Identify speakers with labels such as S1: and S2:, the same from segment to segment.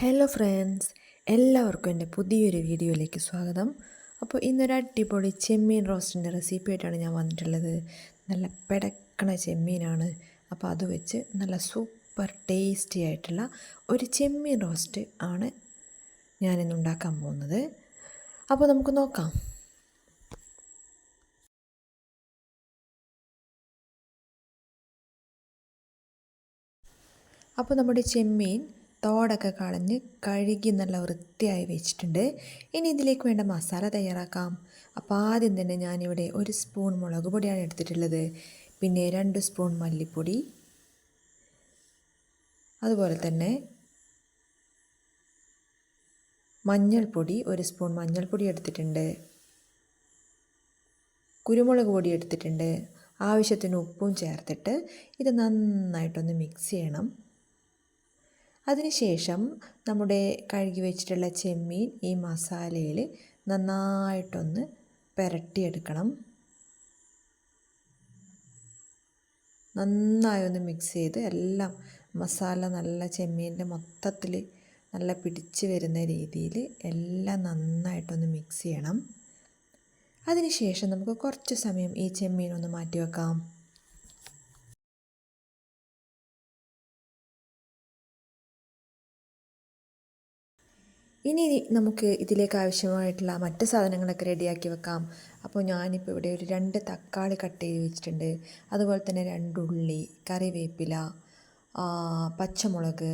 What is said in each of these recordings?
S1: Hello friends എല്ലാവർക്കും എന്റെ പുതിയൊരു വീഡിയോയിലേക്ക് സ്വാഗതം. അപ്പോൾ ഇന്നൊരു അടിപൊളി ചെമ്മീൻ റോസ്റ്റിന്റെ റെസിപ്പി ആയിട്ടാണ് ഞാൻ വന്നിട്ടുള്ളത്. നല്ല പെടക്കണ ചെമ്മീനാണ്. അപ്പോൾ അത് വെച്ച് നല്ല സൂപ്പർ ടേസ്റ്റി ആയിട്ടുള്ള ഒരു ചെമ്മീൻ റോസ്റ്റ് ആണ് ഞാനിന്ന് ഉണ്ടാക്കാൻ പോകുന്നത്. അപ്പോൾ നമുക്ക് നോക്കാം. അപ്പോൾ നമ്മുടെ ചെമ്മീൻ തോടൊക്കെ കളഞ്ഞ് കഴുകി നല്ല വൃത്തിയായി വെച്ചിട്ടുണ്ട്. ഇനി ഇതിലേക്ക് വേണ്ട മസാല തയ്യാറാക്കാം. അപ്പോൾ ആദ്യം തന്നെ ഞാനിവിടെ ഒരു സ്പൂൺ മുളക് പൊടിയാണ് എടുത്തിട്ടുള്ളത്. പിന്നെ രണ്ട് സ്പൂൺ മല്ലിപ്പൊടി. അതുപോലെ തന്നെ മഞ്ഞൾപ്പൊടി ഒരു സ്പൂൺ മഞ്ഞൾപ്പൊടി എടുത്തിട്ടുണ്ട്. കുരുമുളക് പൊടി എടുത്തിട്ടുണ്ട്. ആവശ്യത്തിന് ഉപ്പും ചേർത്തിട്ട് ഇത് നന്നായിട്ടൊന്ന് മിക്സ് ചെയ്യണം. അതിനുശേഷം നമ്മുടെ കഴുകി വെച്ചിട്ടുള്ള ചെമ്മീൻ ഈ മസാലയിൽ നന്നായിട്ടൊന്ന് പുരട്ടിയെടുക്കണം. നന്നായി ഒന്ന് മിക്സ് ചെയ്ത് എല്ലാം മസാല നല്ല ചെമ്മീന്റെ മൊത്തത്തിൽ നല്ല പിടിച്ച് വരുന്ന രീതിയിൽ എല്ലാം നന്നായിട്ടൊന്ന് മിക്സ് ചെയ്യണം. അതിനുശേഷം നമുക്ക് കുറച്ച് സമയം ഈ ചെമ്മീൻ ഒന്ന് മാറ്റി വെക്കാം. ഇനി നമുക്ക് ഇതിലേക്ക് ആവശ്യമായിട്ടുള്ള മറ്റ് സാധനങ്ങളൊക്കെ റെഡിയാക്കി വെക്കാം. അപ്പോൾ ഞാനിപ്പോൾ ഇവിടെ ഒരു രണ്ട് തക്കാളി കട്ട് ചെയ്ത് വെച്ചിട്ടുണ്ട്. അതുപോലെ തന്നെ രണ്ട് ഉള്ളി കറിവേപ്പില പച്ചമുളക്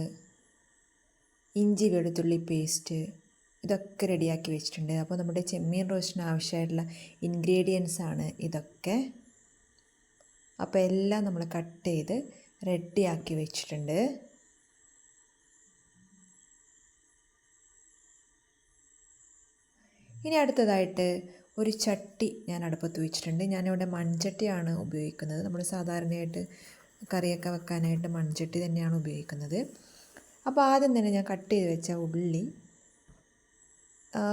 S1: ഇഞ്ചി വെളുത്തുള്ളി പേസ്റ്റ് ഇതൊക്കെ റെഡിയാക്കി വെച്ചിട്ടുണ്ട്. അപ്പോൾ നമ്മുടെ ചെമ്മീൻ റോസ്റ്റിന് ആവശ്യമായിട്ടുള്ള ഇൻഗ്രീഡിയൻസ് ആണ് ഇതൊക്കെ. അപ്പോൾ എല്ലാം നമ്മൾ കട്ട് ചെയ്ത് റെഡിയാക്കി വെച്ചിട്ടുണ്ട്. ഇനി അടുത്തതായിട്ട് ഒരു ചട്ടി ഞാൻ അടുപ്പത്ത് വെച്ചിട്ടുണ്ട്. ഞാനിവിടെ മൺചട്ടിയാണ് ഉപയോഗിക്കുന്നത്. നമ്മൾ സാധാരണയായിട്ട് കറിയൊക്കെ വെക്കാനായിട്ട് മൺചട്ടി തന്നെയാണ് ഉപയോഗിക്കുന്നത്. അപ്പോൾ ആദ്യം തന്നെ ഞാൻ കട്ട് ചെയ്ത് വെച്ച ഉള്ളി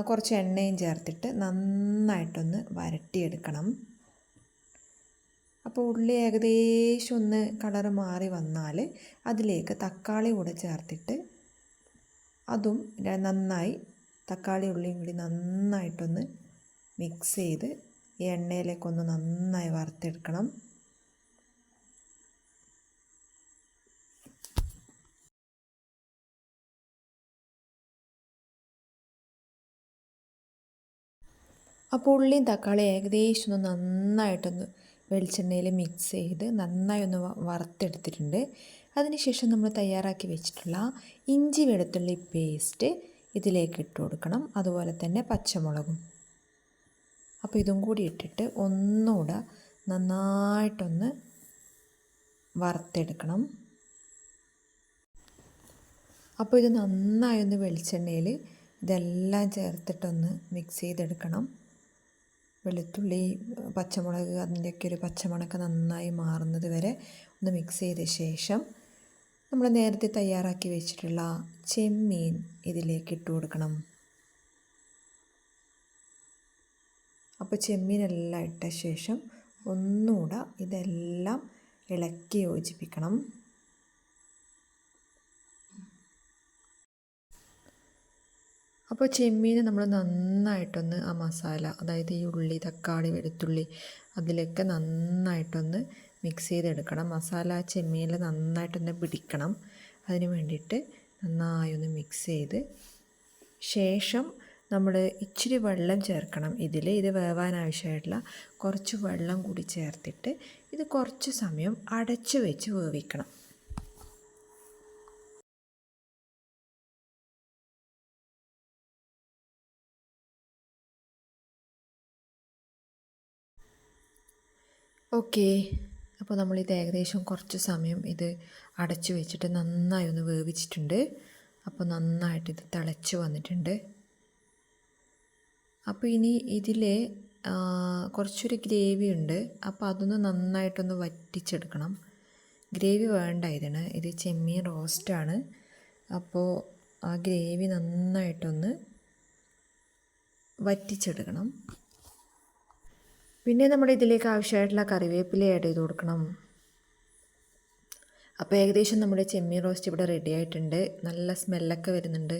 S1: കുറച്ച് എണ്ണയും ചേർത്തിട്ട് നന്നായിട്ടൊന്ന് വരട്ടിയെടുക്കണം. അപ്പോൾ ഉള്ളി ഏകദേശം ഒന്ന് കളർ മാറി വന്നാൽ അതിലേക്ക് തക്കാളി കൂടെ ചേർത്തിട്ട് അതും നന്നായി തക്കാളി ഉള്ളിയും കൂടി നന്നായിട്ടൊന്ന് മിക്സ് ചെയ്ത് ഈ എണ്ണയിലേക്കൊന്ന് നന്നായി വറുത്തെടുക്കണം. അപ്പോൾ ഉള്ളിയും തക്കാളി ഏകദേശം ഒന്ന് നന്നായിട്ടൊന്ന് വെളിച്ചെണ്ണയിൽ മിക്സ് ചെയ്ത് നന്നായി ഒന്ന് വറുത്തെടുത്തിട്ടുണ്ട്. അതിനുശേഷം നമ്മൾ തയ്യാറാക്കി വെച്ചിട്ടുള്ള ഇഞ്ചി വെളുത്തുള്ളി പേസ്റ്റ് ഇതിലേക്ക് ഇട്ട് കൊടുക്കണം. അതുപോലെ തന്നെ പച്ചമുളകും. അപ്പോൾ ഇതും കൂടി ഇട്ടിട്ട് ഒന്നുകൂടെ നന്നായിട്ടൊന്ന് വറുത്തെടുക്കണം. അപ്പോൾ ഇത് നന്നായി ഒന്ന് വെളിച്ചെണ്ണയിൽ ഇതെല്ലാം ചേർത്തിട്ടൊന്ന് മിക്സ് ചെയ്തെടുക്കണം. വെളുത്തുള്ളി പച്ചമുളക് അതിന്റെയൊക്കെ ഒരു പച്ചമുളക് നന്നായി മാറുന്നത് വരെ ഒന്ന് മിക്സ് ചെയ്ത ശേഷം നമ്മൾ നേരത്തെ തയ്യാറാക്കി വെച്ചിട്ടുള്ള ചെമ്മീൻ ഇതിലേക്ക് ഇട്ട് കൊടുക്കണം. അപ്പോൾ ചെമ്മീനെല്ലാം ഇട്ട ശേഷം ഒന്നുകൂടെ ഇതെല്ലാം ഇളക്കി യോജിപ്പിക്കണം. അപ്പോൾ ചെമ്മീൻ നമ്മൾ നന്നായിട്ടൊന്ന് ആ മസാല അതായത് ഈ ഉള്ളി തക്കാളി വെളുത്തുള്ളി അതിലൊക്കെ നന്നായിട്ടൊന്ന് മിക്സ് ചെയ്തെടുക്കണം. മസാല ചെമ്മീനിൽ നന്നായിട്ടൊന്ന് പിടിക്കണം. അതിന് വേണ്ടിയിട്ട് നന്നായി ഒന്ന് മിക്സ് ചെയ്ത് ശേഷം നമ്മൾ ഇച്ചിരി വെള്ളം ചേർക്കണം ഇതിൽ. ഇത് വേവാൻ ആവശ്യമായിട്ടുള്ള കുറച്ച് വെള്ളം കൂടി ചേർത്തിട്ട് ഇത് കുറച്ച് സമയം അടച്ചു വെച്ച് വേവിക്കണം. ഓക്കേ. അപ്പോൾ നമ്മൾ ഇത് ഏകദേശം കുറച്ച് സമയം ഇത് അടച്ചു വെച്ചിട്ട് നന്നായി ഒന്ന് വേവിച്ചിട്ടുണ്ട്. അപ്പോൾ നന്നായിട്ട് ഇത് തിളച്ച് വന്നിട്ടുണ്ട്. അപ്പോൾ ഇനി ഇതിൽ കുറച്ചൊരു ഗ്രേവി ഉണ്ട്. അപ്പോൾ അതൊന്ന് നന്നായിട്ടൊന്ന് വറ്റിച്ചെടുക്കണം. ഗ്രേവി വേണ്ട ഇതിന്. ഇത് ചെമ്മീൻ റോസ്റ്റാണ്. അപ്പോൾ ആ ഗ്രേവി നന്നായിട്ടൊന്ന് വറ്റിച്ചെടുക്കണം. പിന്നെ നമ്മുടെ ഇതിലേക്ക് ആവശ്യമായിട്ടുള്ള കറിവേപ്പില ആഡ് ചെയ്ത് കൊടുക്കണം. അപ്പോൾ ഏകദേശം നമ്മുടെ ചെമ്മീൻ റോസ്റ്റ് ഇവിടെ റെഡി ആയിട്ടുണ്ട്. നല്ല സ്മെല്ലൊക്കെ വരുന്നുണ്ട്.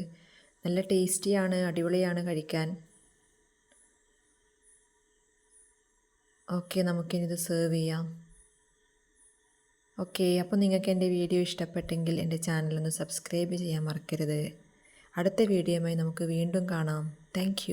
S1: നല്ല ടേസ്റ്റിയാണ് അടിപൊളിയാണ് കഴിക്കാൻ. ഓക്കെ നമുക്കിനിത് സെർവ് ചെയ്യാം. ഓക്കെ അപ്പോൾ നിങ്ങൾക്ക് എന്റെ വീഡിയോ ഇഷ്ടപ്പെട്ടെങ്കിൽ എന്റെ ചാനലൊന്ന് സബ്സ്ക്രൈബ് ചെയ്യാൻ മറക്കരുത്. അടുത്ത വീഡിയോയുമായി നമുക്ക് വീണ്ടും കാണാം. താങ്ക്